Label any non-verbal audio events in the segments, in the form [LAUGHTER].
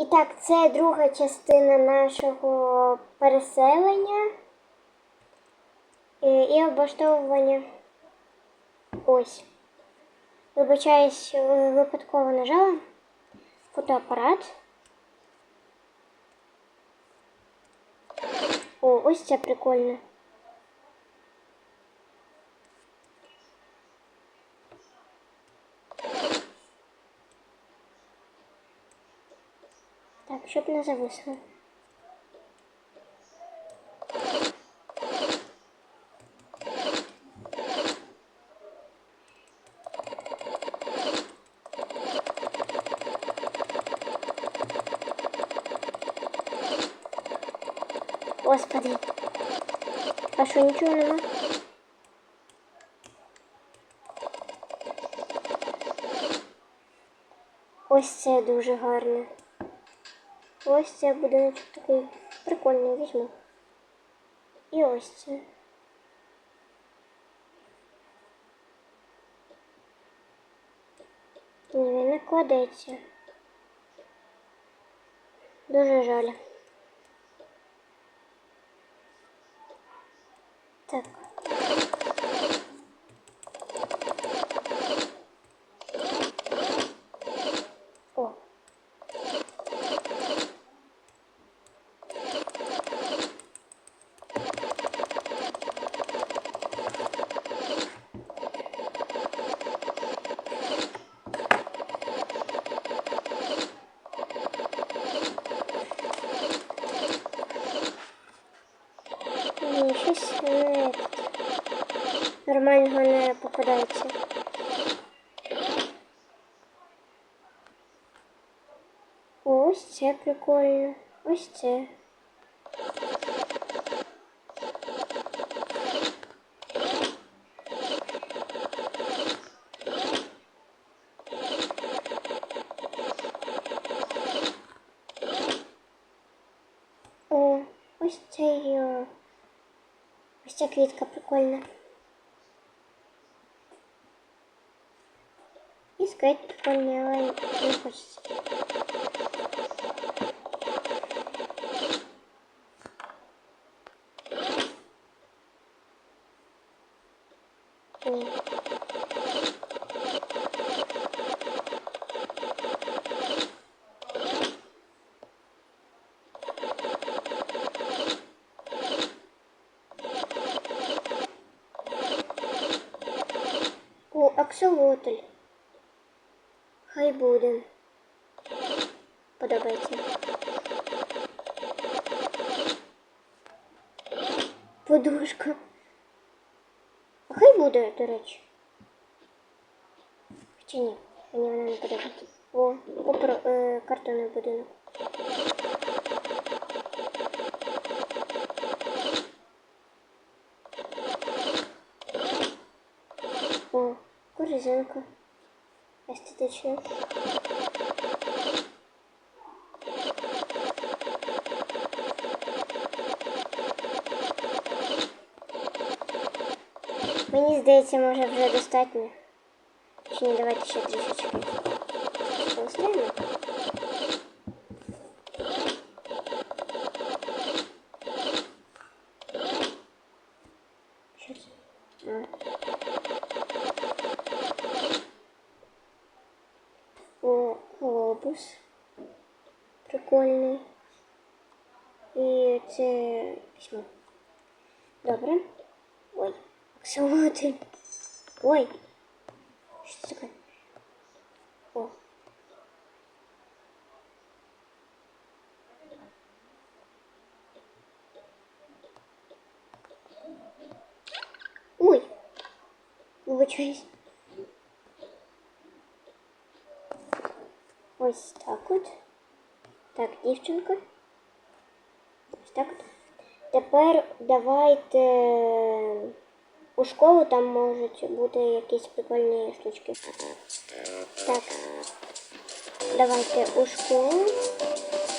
І так, це друга частина нашого переселення і облаштовування. Ось. Вибачаюсь, е, випадково нажала фотоапарат. О, ось це прикольно. Щоб не зависло. Господи. А що нічого нема? Ось це дуже гарно. Ось це будиночок такий прикольний, візьму. І ось це. Ні, він не кладеться. Дуже жаль. Так. Не попадається. Ось це прикольно. Ось це. О, ось цей. о, Ось ця квітка. Прикольний, але не хочеться. Ні. О, аксолотль. Хай буде. Подобається. Подушка. А хай буде, до речі. Хоча ні, мені вона не подобається. О, опро, е, картонний будинок. О, корзинка. Естетична. Мені здається, може вже достатньо. Чи не давайте ще трішечки. Поставимо. Що Ой. Це таке? О. Ой. Вибачаюсь. Ось так от. Так, дівчинка. Ось так от. Тепер давайте у школу там можуть бути якісь прикольні штучки. Так. Давайте у школу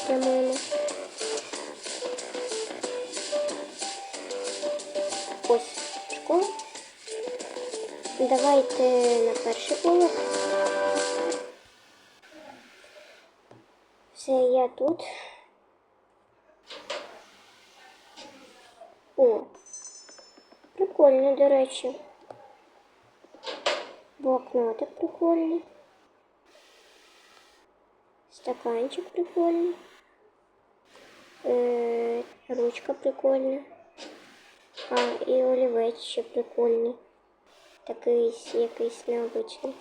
прямуємо. Ось школа. Давайте на перший поверх. Все, я тут. прикольно, до речі. Блокнотик прикольний. Стаканчик прикольний. Е, ручка прикольна. А, і олівець ще прикольний. Такий якийсь необичний.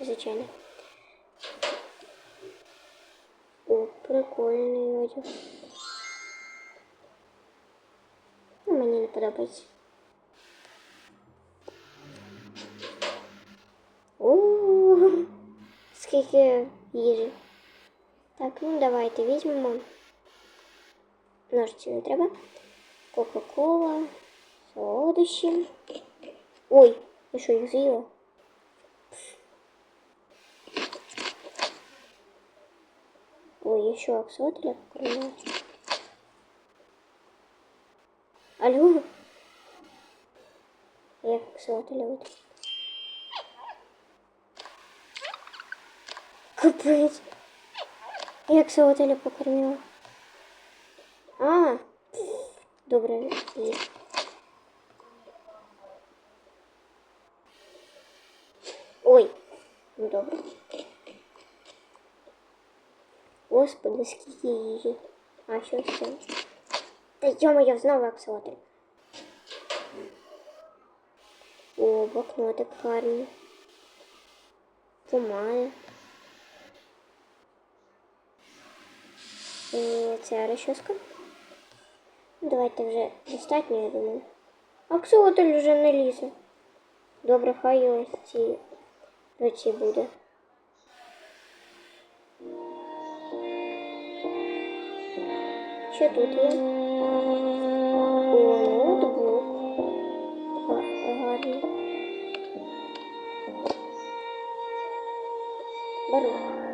Звичайно. О, прикольний одяг. Ну, мені не подобається. О, скільки їжі. Так, ну давайте візьмемо. Ножиці не треба. Кока-кола, солодощі. Ой, я що їх з'їла? Ой, я що, аксотеля покормила? Алло? Я аксотеля вот. Капець. Я аксотеля покормила. А, добре, є. Ой, ну добре. Господи, скільки їжі. А що це? Та йо-моє, знову аксотель. О, блокнотик гарний. Помада. Це розчоска. Давайте вже достатньо, я думаю. Аксотель вже не лізе. Добре, хай ось ці руці буде. Що тут є? О, ноутбук. Гарний. Беру.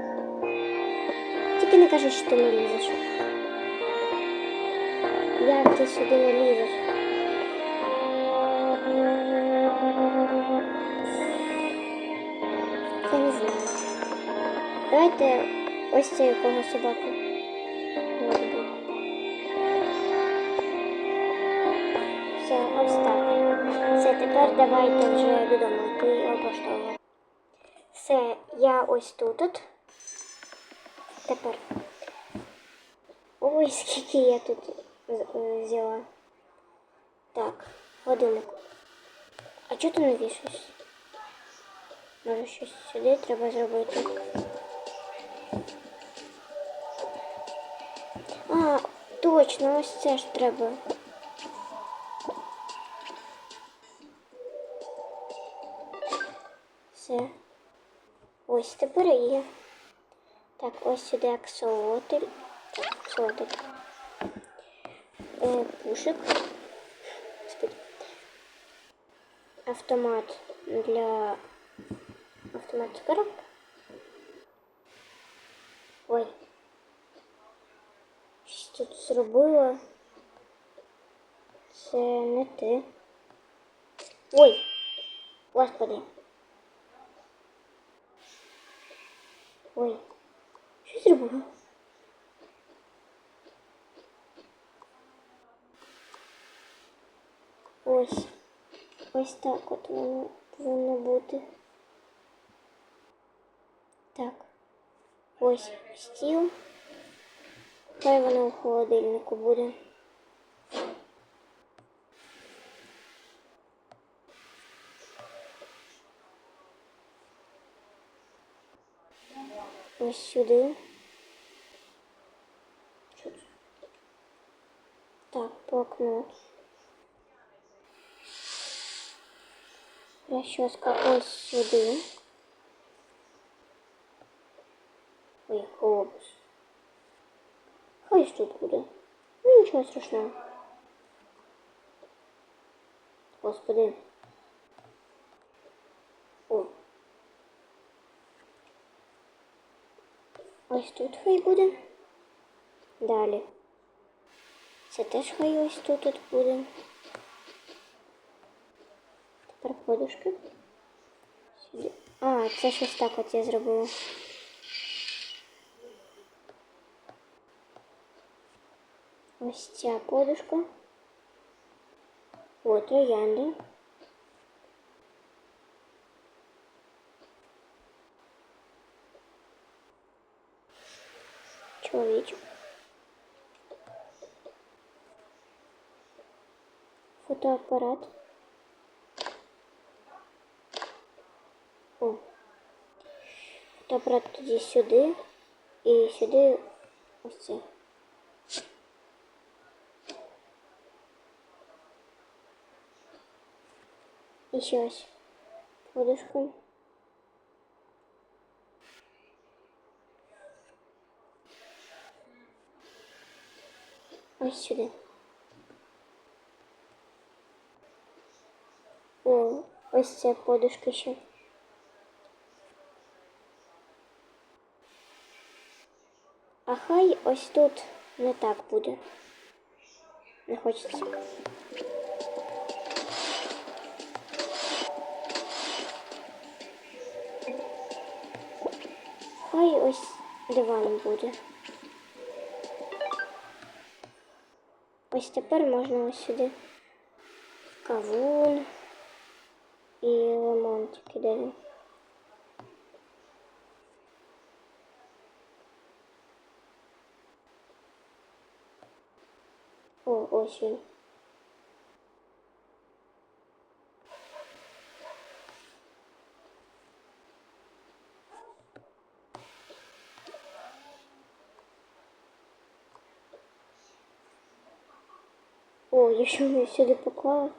Тільки не кажи, що ти не лізеш. Як ти сюди не лізеш? Я не знаю. Давайте ось це якого собаку. Все, ось так. Все, тепер давайте вже додому йти і облаштовувати. Все, я ось тут. от. Тепер. Ой, скільки [LAUGHS] я тут з- е, взяла. Так, годинник. А чого ти не вішаєшся? Може щось сюди треба зробити. А, точно, ось це ж треба. Все. Ось тепер є. Так, ось сюди аксолотль. Так, аксолотль. Е, пушик. Автомат для автомат цукерок. Ой. Щось тут зробила. Це не ти. Ой! Господи. Ой. Що я зробила? Ось. Ось так от воно повинно бути. Так. Ось стіл. Хай воно у холодильнику буде. Ось сюди. Так, блокнот. Расческа ось сюди. Ой, хлопець. Хай тут буде. Ну нічого страшного. Господи. Ось тут хай буде. Далі. Це теж хай ось тут от буде. Тепер подушки. Сюди. А, це щось так от я зробила. Ось ця подушка. О, троянди. Чоловічок. Фотоапарат. О. Фотоапарат тоді сюди і сюди ось це. І ще ось подушка. Ось сюди. О, ось ця подушка ще. А хай ось тут не так буде. Не хочеться. Хай ось диван буде. Ось тепер можна ось сюди кавун і лимончики де він. О, ось він. О, я що не сюди поклала?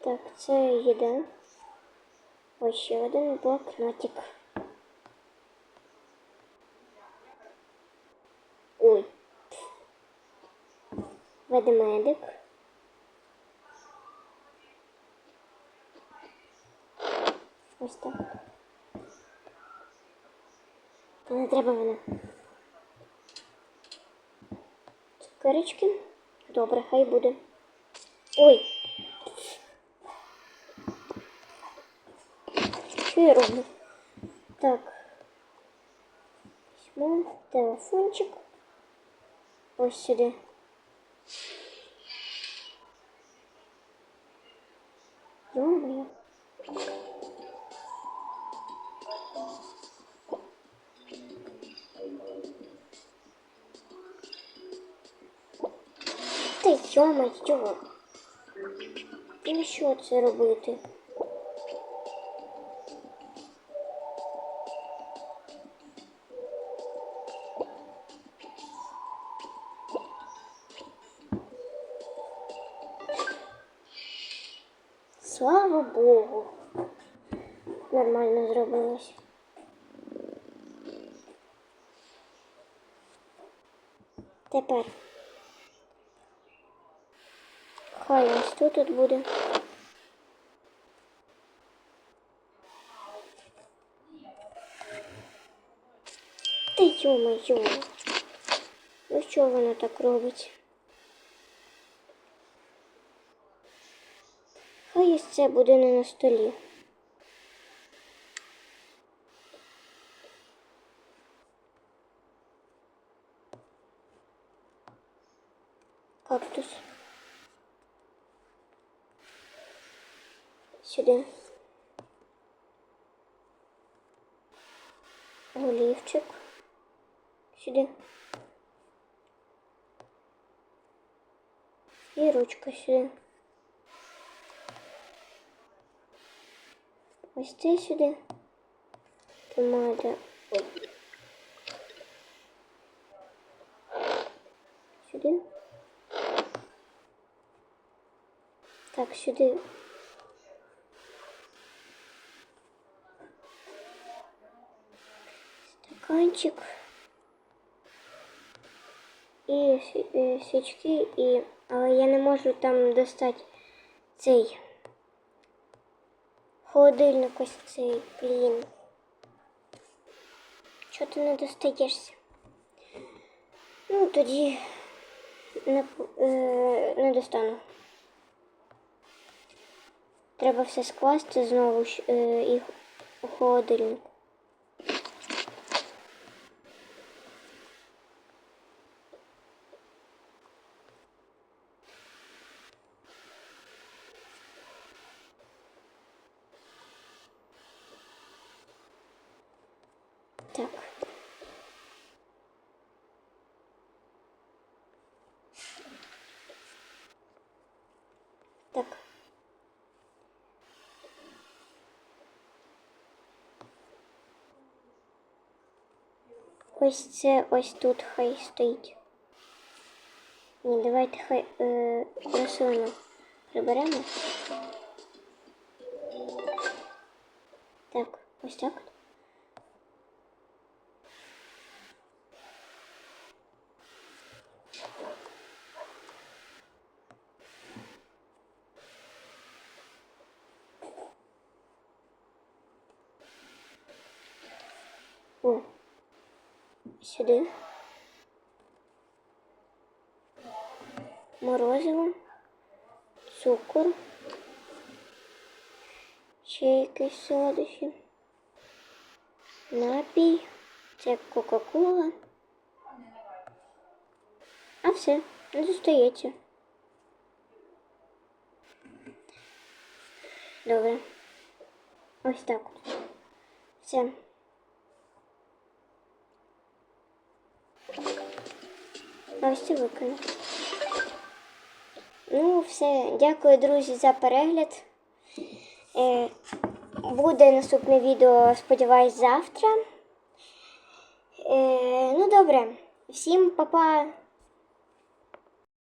Так, це їда. Ось ще один блокнотик. Ой. Ведмедик. Ось так. Та не треба воно. Цукерочки. Добре, хай буде. Ой. Що я роблю? Так. Візьму телефончик. Ось сюди. Ё-моё. Та ё-моё. І що це робити? Слава Богу. Нормально зробилось. Тепер. Хай ось тут тут буде. Та ё-моё. Ну що воно так робить? Хай ось це буде не на столі. Кактус. Сюди. Олівчик. Сюди. І ручка сюди. Ось це сюди. Помада. Ой. Сюди. Так, сюди. Стаканчик. І сві- е, свічки, і... але я не можу там достати цей Холодильник ось цей, блін. Чого ти не достаєшся? Ну, тоді не, е, не достану. Треба все скласти знову е, і у холодильник. Так. Так. Ось це ось тут хай стоїть. Ні, давайте хай е, рослину приберемо. Так, ось так. Сюди. Морозиво, цукор, ще якісь солодощі, напій, це Кока-Кола. А все, не достається. Добре. Ось так. Все. Ось викину. Ну, все. Дякую, друзі, за перегляд. Е, буде наступне відео, сподіваюсь, завтра. Е, ну, добре. Всім па-па.